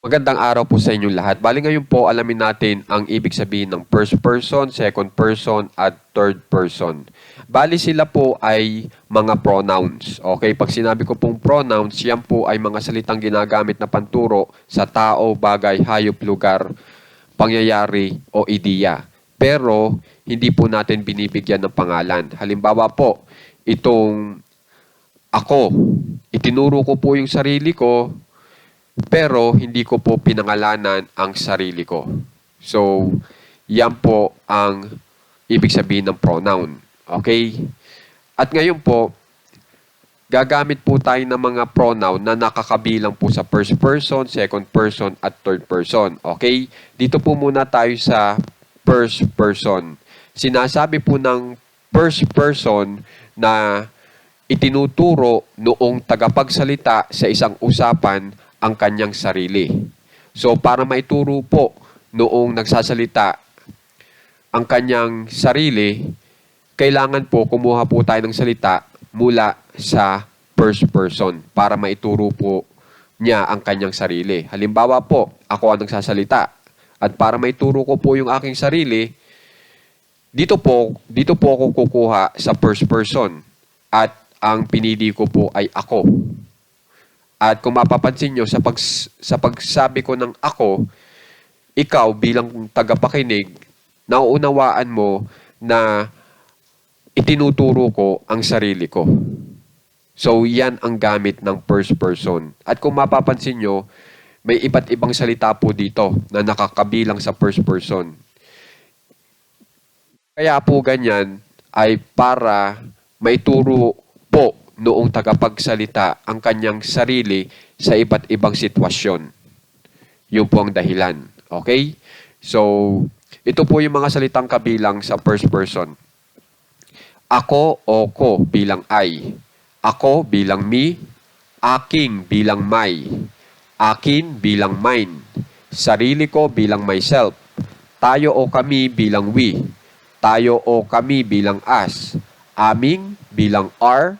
Magandang araw po sa inyong lahat. Bali ngayon po alamin natin ang ibig sabihin ng first person, second person, at third person. Bali sila po ay mga pronouns. Okay, pag sinabi ko pong pronouns, yan po ay mga salitang ginagamit na panturo sa tao, bagay, hayop, lugar, pangyayari o ideya. Pero hindi po natin binibigyan ng pangalan. Halimbawa po, itong ako, itinuro ko po yung sarili ko, pero hindi ko po pinangalanan ang sarili ko. So, yan po ang ibig sabihin ng pronoun. Okay? At ngayon po, gagamit po tayo ng mga pronoun na nakakabilang po sa first person, second person, at third person. Okay? Dito po muna tayo sa first person. Sinasabi po ng first person na itinuturo noong tagapagsalita sa isang usapan ang kanyang sarili. So para maituro po noong nagsasalita ang kanyang sarili, kailangan po kumuha po tayo ng salita mula sa first person para maituro po niya ang kanyang sarili. Halimbawa po, ako ang nagsasalita. At para maituro ko po yung aking sarili, dito po, dito po ako kukuha sa first person. At ang pinili ko po ay ako. At kung mapapansin nyo, sa, pag, sa pagsabi ko ng ako, ikaw bilang tagapakinig, nauunawaan mo na itinuturo ko ang sarili ko. So, yan ang gamit ng first person. At kung mapapansin nyo, may iba't ibang salita po dito na nakakabilang sa first person. Kaya po ganyan ay para maituro po noong tagapagsalita ang kanyang sarili sa iba't ibang sitwasyon. Yun po ang dahilan. Okay? So, ito po yung mga salitang kabilang sa first person. Ako o ko bilang I. Ako bilang me. Aking bilang my. Akin bilang mine. Sarili ko bilang myself. Tayo o kami bilang we. Tayo o kami bilang us. Aming bilang our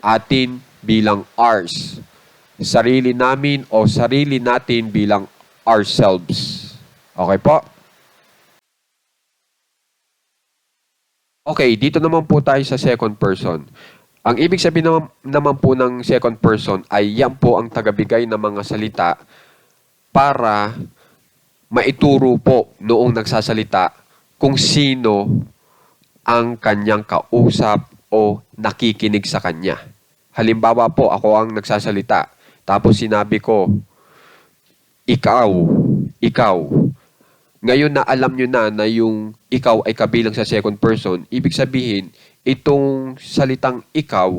atin bilang ours. Sarili namin o sarili natin bilang ourselves. Okay po? Okay, dito naman po tayo sa second person. Ang ibig sabihin naman, naman po ng second person ay yan po ang tagabigay ng mga salita para maituro po noong nagsasalita kung sino ang kanyang kausap o nakikinig sa kanya. Halimbawa po, ako ang nagsasalita. Tapos sinabi ko, ikaw, ikaw. Ngayon na alam nyo na na yung ikaw ay kabilang sa second person, ibig sabihin, itong salitang ikaw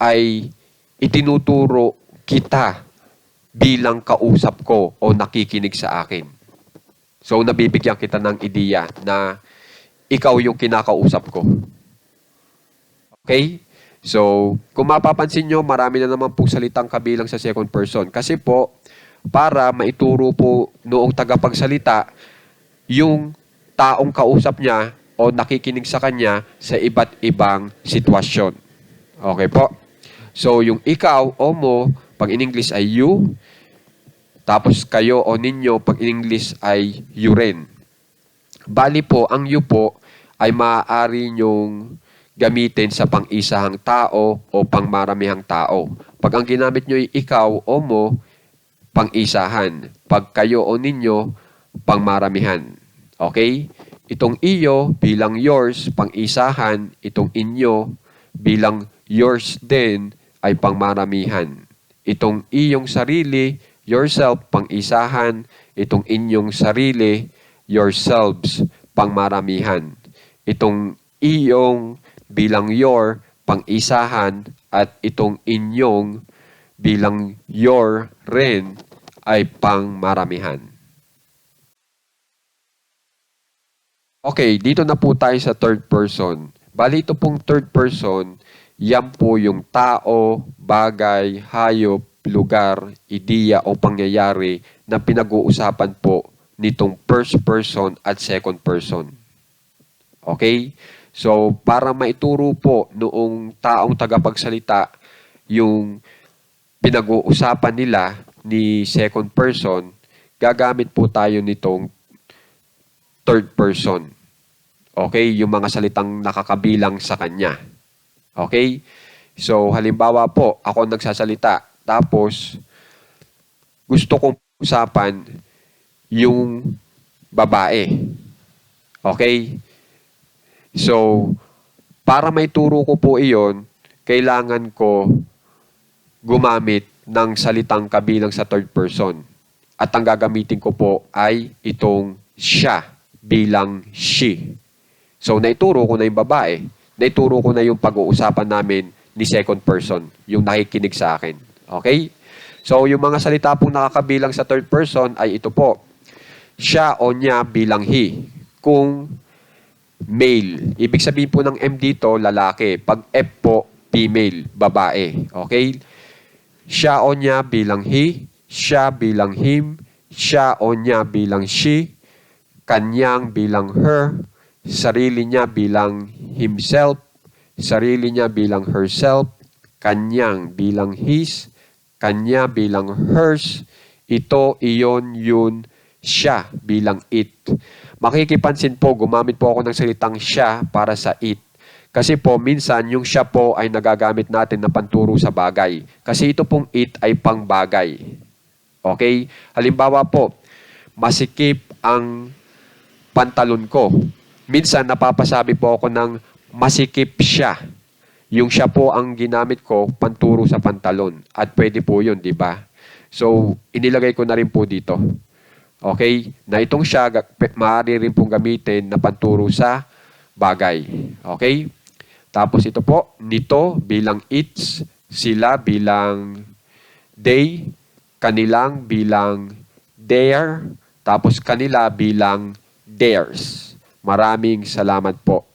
ay itinuturo kita bilang kausap ko o nakikinig sa akin. So, nabibigyan kita ng ideya na ikaw yung kinakausap ko. Okay? So, kung mapapansin nyo, marami na naman po salitang kabilang sa second person. Kasi po, para maituro po noong tagapagsalita yung taong kausap niya o nakikinig sa kanya sa iba't ibang sitwasyon. Okay po? So, yung ikaw o mo, pag in English ay you, tapos kayo o ninyo, pag in English ay you rin. Bali po, ang you po ay maaari nyong gamitin sa pang-isahang tao o pangmaramihang tao. Pag ang ginamit nyo ay ikaw o mo, pang-isahan. Pag kayo o ninyo, pangmaramihan. Okay? Itong iyo bilang yours, pang-isahan. Itong inyo bilang yours din ay pangmaramihan. Itong iyong sarili, yourself, pang-isahan. Itong inyong sarili, yourselves, pangmaramihan. Itong iyong bilang your pang-isahan at itong inyong bilang your rin ay pangmaramihan. Okay, dito na po tayo sa third person. Bali ito pong third person, yan po yung tao, bagay, hayop, lugar, ideya o pangyayari na pinag-uusapan po nitong first person at second person. Okay? So, para maituro po noong taong tagapagsalita yung pinag-uusapan nila ni second person, gagamit po tayo nitong third person. Okay? Yung mga salitang nakakabilang sa kanya. Okay? So, halimbawa po, ako nagsasalita. Tapos, gusto kong usapan yung babae. Okay? So, para may turo ko po iyon, kailangan ko gumamit ng salitang kabilang sa third person. At ang gagamitin ko po ay itong siya bilang she. So, naituro ko na yung babae. Naituro ko na yung pag-uusapan namin ni second person, yung nakikinig sa akin. Okay? So, yung mga salita pong nakakabilang sa third person ay ito po. Siya o niya bilang he. Kung male. Ibig sabihin po ng M dito, lalaki. Pag F po, female, babae. Okay? Siya o niya bilang he, siya bilang him, siya o niya bilang she, kanyang bilang her, sarili niya bilang himself, sarili niya bilang herself, kanyang bilang his, kanya bilang hers, ito, iyon, yun, siya bilang it. Makikipansin po, gumamit po ako ng salitang siya para sa it. Kasi po, minsan, yung siya po ay nagagamit natin na panturo sa bagay. Kasi ito pong it ay pangbagay. Okay? Halimbawa po, masikip ang pantalon ko. Minsan, napapasabi po ako ng masikip siya. Yung siya po ang ginamit ko, panturo sa pantalon. At pwede po yun, di ba? So, inilagay ko na rin po dito. Okay? Na itong siya, maaari rin pong gamitin na panturo sa bagay. Okay? Tapos ito po, nito bilang its, sila bilang they, kanilang bilang their, tapos kanila bilang theirs. Maraming salamat po.